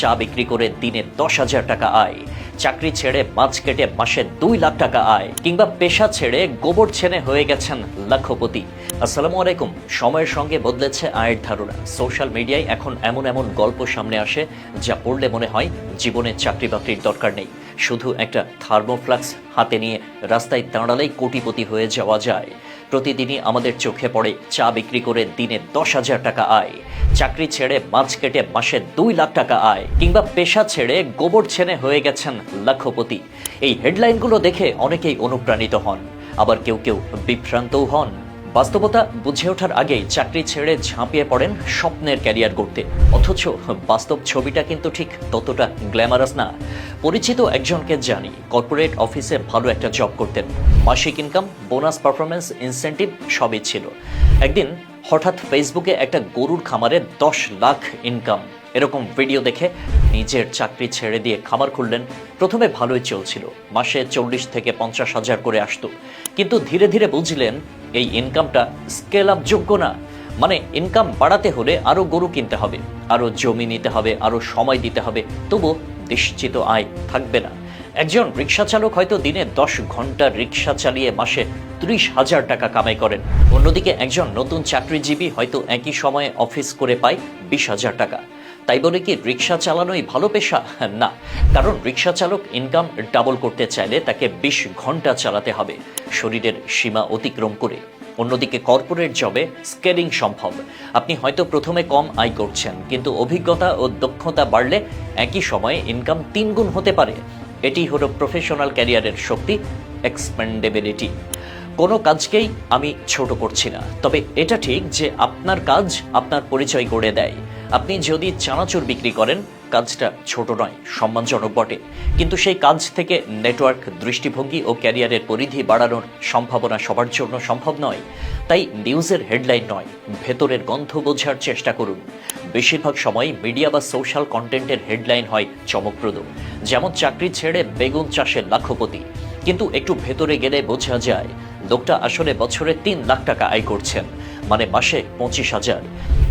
চা বিক্রি করে দিনে দশ হাজার টাকা আয়। চাকরি ছেড়ে মাছ কেটে মাসে দুই লাখ টাকা আয়। কিংবা পেশা ছেড়ে গোবর ছেনে হয়ে গেছেন লক্ষপতি আসসালামু আলাইকুম। সময়ের সঙ্গে বদলেছে আয়ের ধারণা। সোশ্যাল মিডিয়ায় এখন এমন এমন গল্প সামনে আসে যা পড়লে মনে হয় জীবনে চাকরি বাকরির দরকার নেই। শুধু একটা থার্মোফ্লাক্স হাতে নিয়ে রাস্তায় দাঁড়ালেই কোটিপতি হয়ে যাওয়া যায়। প্রতিদিনই আমাদের চোখে পড়ে চা বিক্রি করে দিনে দশ হাজার টাকা আয়। চাকরি ছেড়ে মাছ কেটে মাসে দুই লাখ টাকা আয় কিংবা পেশা ছেড়ে গোবর ছেনে হয়ে গেছেন লাখপতি। এই হেডলাইনগুলো দেখে অনেকেই অনুপ্রাণিত হন। আবার কেউ কেউ বিভ্রান্তও হন। বাস্তবতা বুঝে ওঠার আগেই চাকরি ছেড়ে ঝাঁপিয়ে পড়েন স্বপ্নের ক্যারিয়ার গড়তে। অথচ বাস্তব ছবিটা কিন্তু ঠিক ততটা গ্ল্যামারাস না। পরিচিত একজনকে জানি, কর্পোরেট অফিসে ভালো একটা জব করতেন। মাসিক ইনকাম, বোনাস পারফরমেন্স ইনসেন্টিভ সবই ছিল। একদিন হঠাৎ ফেসবুকে একটা গরুর খামারে দশ লাখ ইনকাম। এরকম ভিডিও দেখে নিজের চাকরি ছেড়ে দিয়ে খামার খুললেন। প্রথমে ভালোই চলছিল। মাসে চল্লিশ থেকে পঞ্চাশ হাজার করে আসতো। কিন্তু ধীরে ধীরে বুঝলেন, এই ইনকামটা স্কেল আপ যোগ্য না। মানে ইনকাম বাড়াতে হলে আরও গরু কিনতে হবে আরও জমি নিতে হবে আরও সময় দিতে হবে। তবু নিশ্চিত আয় থাকবে না। একজন রিক্সা চালক হয়তো দিনে দশ ঘণ্টা রিক্সা চালিয়ে মাসে ত্রিশ হাজার টাকা কামাই করেন। অন্যদিকে একজন নতুন চাকরিজীবী হয়তো একই সময়ে অফিস করে পায় বিশ হাজার টাকা। তাই বলে কি রিক্সা চালানোই ভালো পেশা? না, কারণ রিক্সা চালক ইনকাম ডাবল করতে চাইলে তাকে বিশ ঘণ্টা চালাতে হবে। শরীরের সীমা অতিক্রম করে। অন্যদিকে কর্পোরেট জবে স্কেলিং সম্ভব। আপনি হয়তো প্রথমে কম আয় করছেন, কিন্তু অভিজ্ঞতা ও দক্ষতা বাড়লে একই সময়ে ইনকাম তিনগুণ হতে পারে। এটি হলো প্রফেশনাল ক্যারিয়ারের শক্তি এক্সপেন্ডেবিলিটি কোনো কাজকেই আমি ছোট করছি না। তবে এটা ঠিক যে আপনার কাজ আপনার পরিচয় গড়ে দেয়। আপনি যদি চানাচুর বিক্রি করেন, কাজটা ছোট নয়, সম্মানজনক বটে। কিন্তু সেই কাজ থেকে নেটওয়ার্ক দৃষ্টিভঙ্গি ও ক্যারিয়ারের পরিধি বাড়ানোর সম্ভাবনা সবার জন্য সম্ভব নয়। তাই নিউজের হেডলাইন নয়, ভেতরের গন্ধ বোঝার চেষ্টা করুন। বেশিরভাগ সময় মিডিয়া বা সোশ্যাল কন্টেন্টের হেডলাইন হয় চমকপ্রদ। যেমন চাকরি ছেড়ে বেগুন চাষের লাখপতি। কিন্তু একটু ভেতরে গেলে বোঝা যায়, লোকটা আসলে বছরে তিন লাখ টাকা আয় করছেন মানে মাসে পঁচিশ হাজার।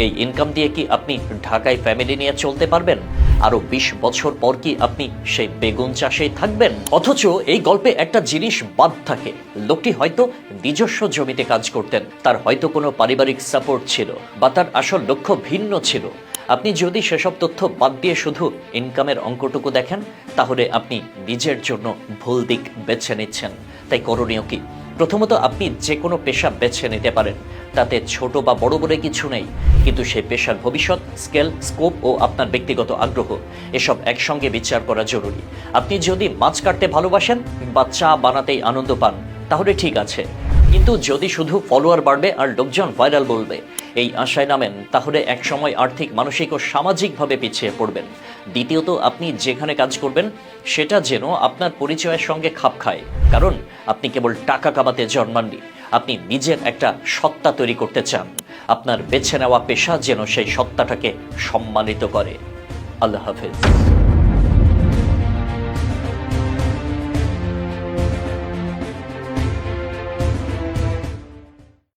এই ইনকাম দিয়ে কি আপনি ঢাকায় ফ্যামিলি নিয়ে চলতে পারবেন? আরও বিশ বছর পর কি আপনি সেই বেগুন চাষেই থাকবেন? অথচ এই গল্পে একটা জিনিস বাদ থাকে, লোকটি হয়তো নিজস্ব জমিতে কাজ করতেন, তার হয়তো কোনো পারিবারিক সাপোর্ট ছিল, বা তার আসল লক্ষ্য ভিন্ন ছিল। আপনি যদি সেসব তথ্য বাদ দিয়ে শুধু ইনকামের অঙ্কটুকু দেখেন, তাহলে আপনি নিজের জন্য ভুল দিক বেছে নিচ্ছেন। তাই করণীয় কি? প্রথমত আপনি যে কোনো পেশা বেছে নিতে পারেন। তাতে ছোট বা বড় বলে কিছু নেই। কিন্তু সেই পেশার ভবিষ্যৎ, স্কেল, স্কোপ ও আপনার ব্যক্তিগত আগ্রহ, এসব একসঙ্গে বিচার করা জরুরি। আপনি যদি মাছ কাটতে ভালোবাসেন বা চা বানাতেই আনন্দ পান, তাহলে ঠিক আছে। কিন্তু যদি শুধু ফলোয়ার বাড়বে আর লোকজন ভাইরাল বলবে এই আশায় নামেন, তাহলে একসময় আর্থিক, মানসিক ও সামাজিকভাবে পিছিয়ে পড়বেন। দ্বিতীয়ত, আপনি যেখানে কাজ করবেন, সেটা যেন আপনার পরিচয়ের সঙ্গে খাপ খায়। কারণ, আপনি কেবল টাকা কামাতে জন্মাননি, আপনি নিজের একটা সত্তা তৈরি করতে চান। আপনার বেছে নেওয়া পেশা যেন সেই সত্তাটাকে সম্মানিত করে। আল্লাহ হাফেজ।